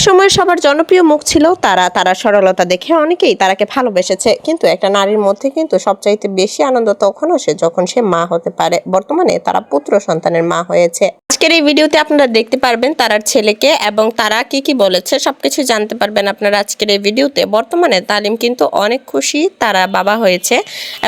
একসময় সবার জনপ্রিয় মুখ ছিল তারা। তারা সরলতা দেখে অনেকেই তারাকে ভালোবেসেছে। কিন্তু একটা নারীর মধ্যে কিন্তু সবচাইতে বেশি আনন্দ তখনও সে যখন সে মা হতে পারে। বর্তমানে তারা পুত্র সন্তানের মা হয়েছে। আজকের এই ভিডিওতে আপনারা দেখতে পারবেন তারার ছেলেকে এবং তারা কি কি বলেছে সবকিছু জানতে পারবেন আপনারা আজকের এই ভিডিওতে। বর্তমানে তালিম কিন্তু অনেক খুশি তারা বাবা হয়েছে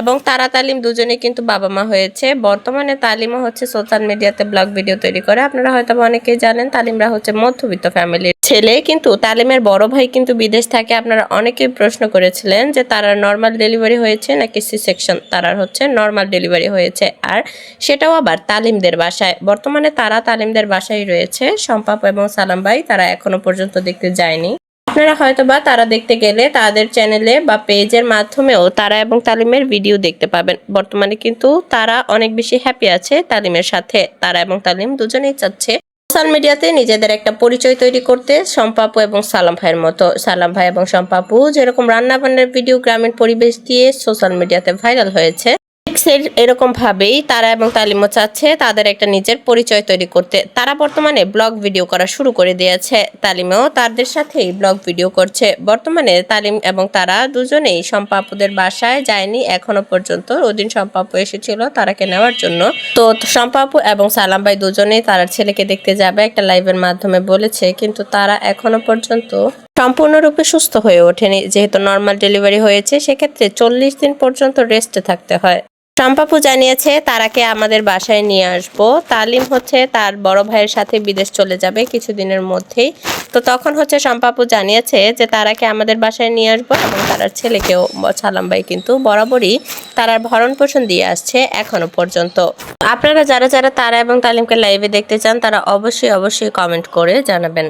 এবং তারা তালিম দুজনে কিন্তু বাবা মা হয়েছে। বর্তমানে তালিমও হচ্ছে সোশ্যাল মিডিয়াতে ব্লগ ভিডিও তৈরি করে। আপনারা হয়তো অনেকেই জানেন তালিমরা হচ্ছে মধ্যবিত্ত ফ্যামিলির ছেলে। কিন্তু তালিমের বড় ভাই কিন্তু বিদেশ থাকে আপনারা অনেকেই প্রশ্ন করেছিলেন যে তারা নর্মাল ডেলিভারি হয়েছে নাকি সি সেকশন তারার হচ্ছে নর্মাল ডেলিভারি হয়েছে। আর সেটাও আবার তালিমদের বাসায়। বর্তমানে তারা তালিমদের বাসায় রয়েছে। সম্পাপ এবং সালাম ভাই, তারা এখনও পর্যন্ত দেখতে যায়নি। আপনারা হয়তোবা তারা দেখতে গেলে তাদের চ্যানেলে বা পেজের মাধ্যমেও তারা এবং তালিমের ভিডিও দেখতে পাবেন। বর্তমানে কিন্তু তারা অনেক বেশি হ্যাপি আছে তালিমের সাথে। তারা এবং তালিম দুজনেই চাচ্ছে সোশ্যাল মিডিয়াতে নিজেদের একটা পরিচয় তৈরি করতে সম্পাপু এবং সালাম ভাইয়ের মতো, সালাম ভাই এবং সম্পাপু যেরকম রান্নাবান্নার ভিডিও গ্রামীণ পরিবেশ দিয়ে সোশ্যাল মিডিয়াতে ভাইরাল হয়েছে। ঠিক সে- এরকম ভাবেই তারা এবং তালিমও চাচ্ছে, তাদের একটা নিজের পরিচয় তৈরি করতে। তারা বর্তমানে ব্লগ ভিডিও করা শুরু করে দিয়েছে। তালিমেও তাদের সাথেই ব্লগ ভিডিও করছে। বর্তমানে তালিম এবং তারা দুজনেই সম্পাপুদের বাসায় যায়নি, এখনও পর্যন্ত। ওদিন সম্পাপু এসেছিল তারাকে নেওয়ার জন্য। তো সম্পাপু এবং সালাম ভাই দুজনেই তার ছেলেকে দেখতে যাবে একটা লাইভের মাধ্যমে বলেছে, কিন্তু তারা এখনও পর্যন্ত সম্পূর্ণরূপে সুস্থ হয়ে ওঠেনি। যেহেতু নর্মাল ডেলিভারি হয়েছে, সেক্ষেত্রে চল্লিশ দিন পর্যন্ত রেস্টে থাকতে হয়। সম্পাপু জানিয়েছে তারাকে আমাদের বাসায় নিয়ে আসব। তালিম হচ্ছে তার বড় ভাইয়ের সাথে বিদেশ চলে যাবে কিছুদিনের মধ্যেই। তো তখন হচ্ছে সম্পাপু জানিয়েছে যে, তারাকে আমাদের বাসায় নিয়ে আসব এবং তার ছেলেকেও সালাম ভাই কিন্তু বরাবরই তারার ভরণ পোষণ দিয়ে আসছে এখনও পর্যন্ত। আপনারা যারা যারা তারা এবং তালিমকে লাইভে দেখতে চান, তারা অবশ্যই অবশ্যই কমেন্ট করে জানাবেন।